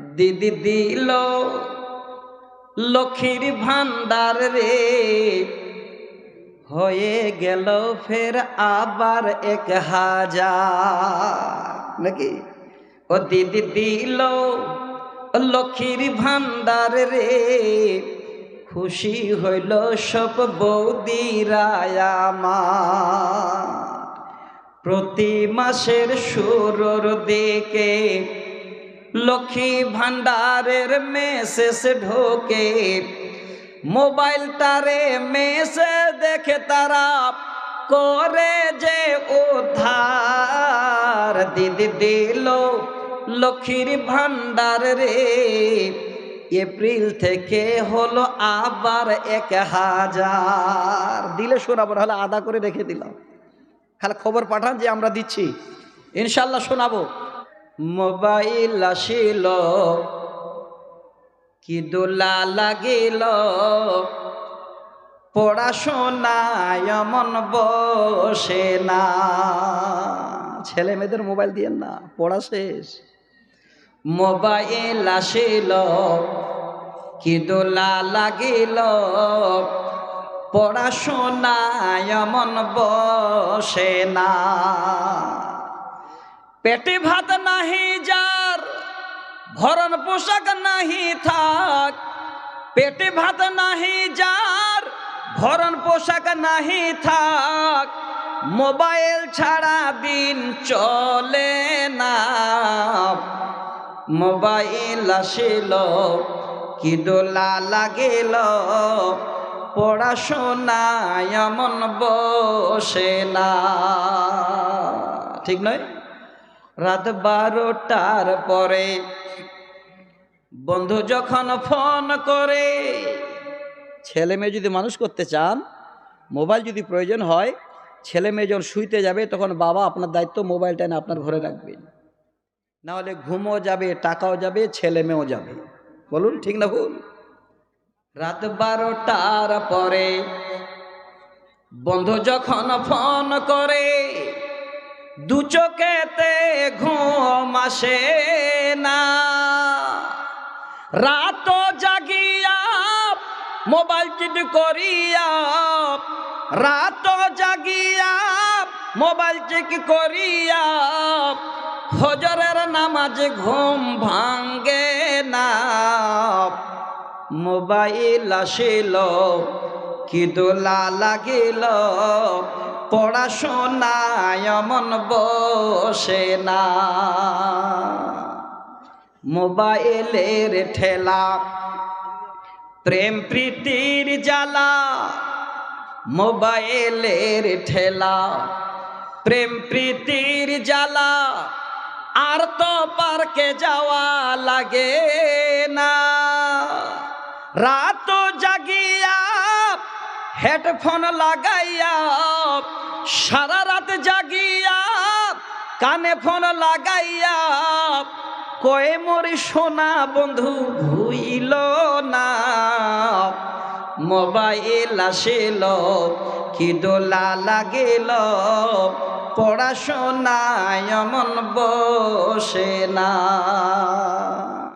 দিদি দিল লক্ষ্মীর ভান্ডার রে। হয়ে গেল ফের আবার এক হাজার। নাকি? ও দিদি দিল লক্ষ্মীর ভান্ডার রে। খুশি হইল সব বৌদিরায় আমার। প্রতি মাসের সুরর দিকে লক্ষ্মী ভান্ডারের মেসেজ ঢোকে। মোবাইলটারে মেসে দেখে তারা করে যে উদ্ধার। দিদি দিল লক্ষ্মীর ভান্ডার রে। এপ্রিল থেকে হলো আবার এক হাজার। দিলে শোনাবো হলে আদা করে রেখে দিলাম। খালি খবর পাঠান যে আমরা দিচ্ছি। ইনশাল্লাহ শোনাবো। মোবাইল আসিল, কি দোলা লাগিল। পড়াশোনায় এমন বসে না। ছেলে মেয়েদের মোবাইল দিয়েন না, পড়া শেষ। মোবাইল আসিল, কি দোলা লাগিল। পড়াশোনায় এমন বসে না। পেটে ভাত নাহি যার, ভরণ পোশাক নাহি থাক। পেটে ভাত নাহি যার, ভরণ পোশাক নাহি থাক। মোবাইল ছাড়া দিন চলে না। মোবাইল আসিল কি দোলা লাগিল। পড়াশোনায় এমন বসে না। ঠিক নয়? রাত বারোটার পরে। বন্ধু যখন ফোন করে, ছেলে মেয়ে যদি মানুষ করতে চান, মোবাইল যদি প্রয়োজন হয়, ছেলে মেয়ে যখন শুইতে যাবে, তখন বাবা আপনার দায়িত্ব মোবাইলটা এনে আপনার ঘরে রাখবেন না হলে ঘুমও যাবে, টাকাও যাবে, ছেলে মেয়েও যাবে। বলুন, ঠিক না ভুল? রাত বারোটার পরে বন্ধু যখন ফোন করে দু চোখেতে ঘুম আসে না। রাত জাগিয়া, মোবাইল চিট করিয়া রাত জাগিয়া, মোবাইল চেক করিয়া, ফজরের নামাজ ঘুম ভাঙ্গে না। মোবাইল আসিল কি দোলা লাগিল পড়াশোনায় এমন বসে না। মোবাইলের ঠেলা, প্রেম প্রীতির জ্বালা, মোবাইলের ঠেলা, প্রেম প্রীতির জ্বালা, আর তো পার্কে যাওয়া লাগে না। রাত জাগিয়া হেডফোন লাগাইয়া সারা রাত জাগিয়া কানে ফোন লাগাইয়া কয়ে, মরি সোনা বন্ধু ভুইল না। মোবাইল আসিল, কি দোলা লাগিল। পড়াশোনায় এমন বসে না।